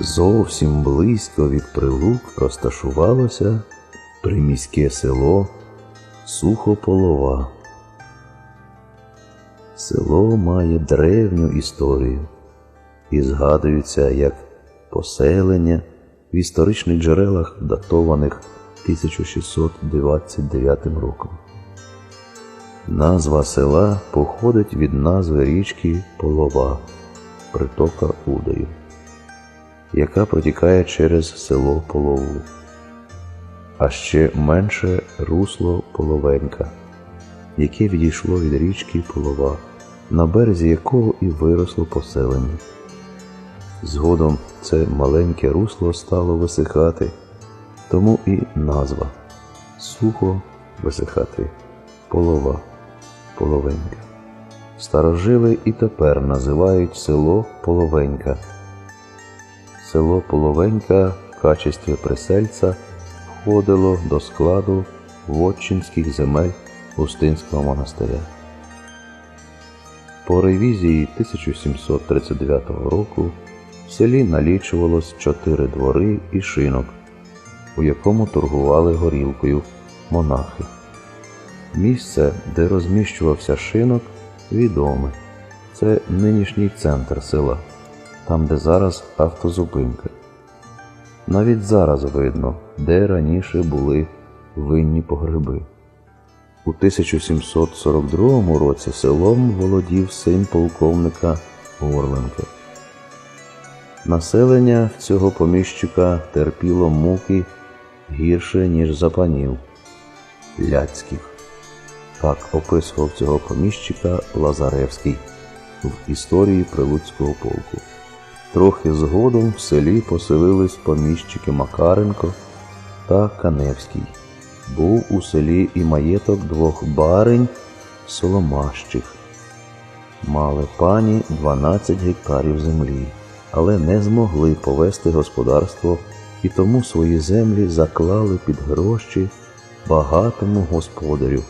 Зовсім близько від прилук розташувалося приміське село Сухополова. Село має древню історію і згадується як поселення в історичних джерелах, датованих 1629 роком. Назва села походить від назви річки Полова, притока Удаю, яка протікає через село Полову, а ще менше русло Половенька, яке відійшло від річки Полова, на березі якого і виросло поселення. Згодом це маленьке русло стало висихати, тому і назва сухо висихати, полова, половенька. Старожили і тепер називають село Половенька. Село Половенька в качестві присельця входило до складу вотчинських земель Устинського монастиря. По ревізії 1739 року в селі налічувалось чотири двори і шинок, у якому торгували горілкою монахи. Місце, де розміщувався шинок, відоме. Це нинішній центр села, там, де зараз автозупинка. Навіть зараз видно, де раніше були винні погреби. У 1742 році селом володів син полковника Горленка. Населення цього поміщика терпіло муки гірше, ніж за панів ляцьких. Так описував цього поміщика Лазаревський в історії Прилуцького полку. Трохи згодом в селі поселились поміщики Макаренко та Каневський. Був у селі і маєток двох баринь Соломащих. Мали пані 12 гектарів землі, але не змогли повести господарство і тому свої землі заклали під гроші багатому господарю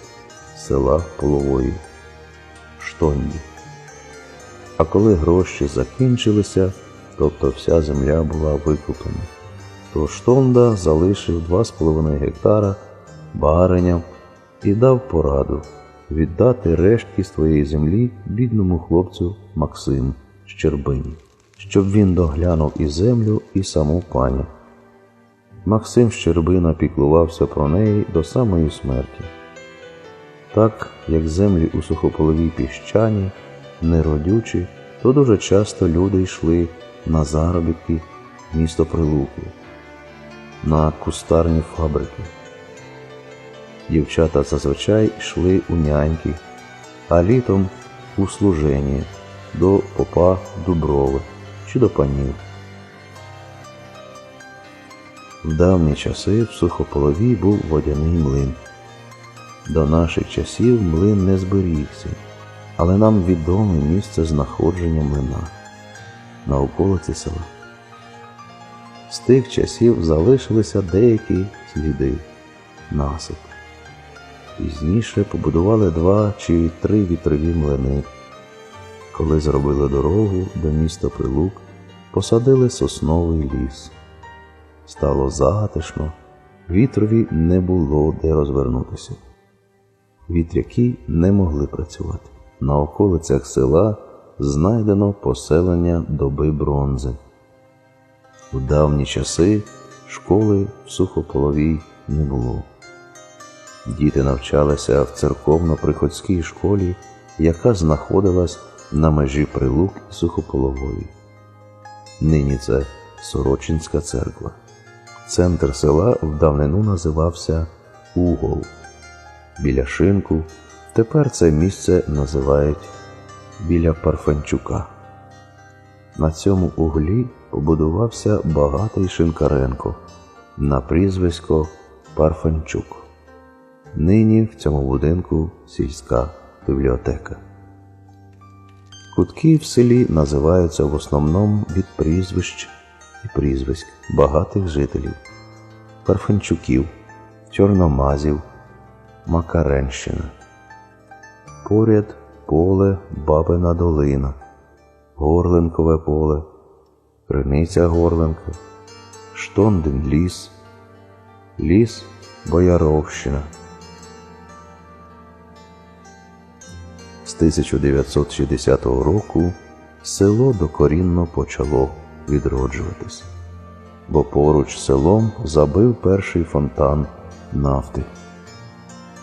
села Полової Штонді. А коли гроші закінчилися, тобто вся земля була викуплена, то Штонда залишив 2,5 гектара бариням і дав пораду віддати рештки своєї землі бідному хлопцю Максиму Щербині, щоб він доглянув і землю, і саму пані. Максим Щербина піклувався про неї до самої смерті. Так як землі у сухополовій піщані, неродючі, то дуже часто люди йшли на заробітки місто Прилуки, на кустарні фабрики. Дівчата зазвичай йшли у няньки, а літом у служення до попа Дуброви чи до панів. В давні часи в сухополовій був водяний млин. До наших часів млин не зберігся, але нам відоме місце знаходження млина на околиці села. З тих часів залишилися деякі сліди, насип. Пізніше побудували два чи три вітрові млини. Коли зробили дорогу до міста Прилук, посадили сосновий ліс. Стало затишно, вітрові не було де розвернутися. Вітряки не могли працювати. На околицях села знайдено поселення доби бронзи. У давні часи школи в сухополовій не було. Діти навчалися в церковно-приходській школі, яка знаходилась на межі прилук і сухополової. Нині це Сорочинська церква. Центр села в давнину називався Угол. Біля шинку тепер це місце називають біля Парфанчука. На цьому углі побудувався багатий Шинкаренко на прізвисько Парфанчук. Нині в цьому будинку сільська бібліотека. Кутки в селі називаються в основному від прізвищ і прізвиськ багатих жителів Парфанчуків, Чорномазів, Макаренщина. Поряд поле Бабина долина, Горленкове поле, Криниця Горленка, Штондин ліс, ліс Бояровщина. З 1960 року село докорінно почало відроджуватися, бо поруч селом забив перший фонтан нафти.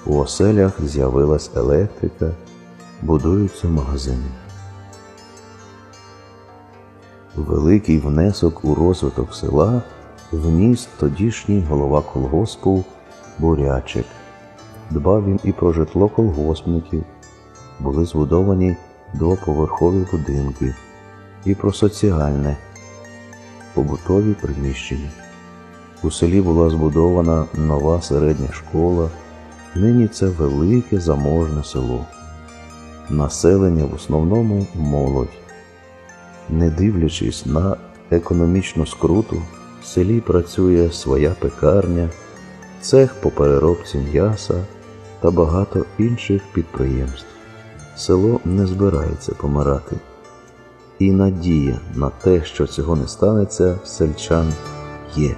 У оселях з'явилась електрика, будуються магазини. Великий внесок у розвиток села вніс тодішній голова колгоспу Бурячик. Дбав він і про житло колгоспників, були збудовані двоповерхові будинки, і про соціальне, побутові приміщення. У селі була збудована нова середня школа, нині це велике заможне село. Населення в основному молодь. Не дивлячись на економічну скруту, в селі працює своя пекарня, цех по переробці м'яса та багато інших підприємств. Село не збирається помирати. І надія на те, що цього не станеться, сельчан є.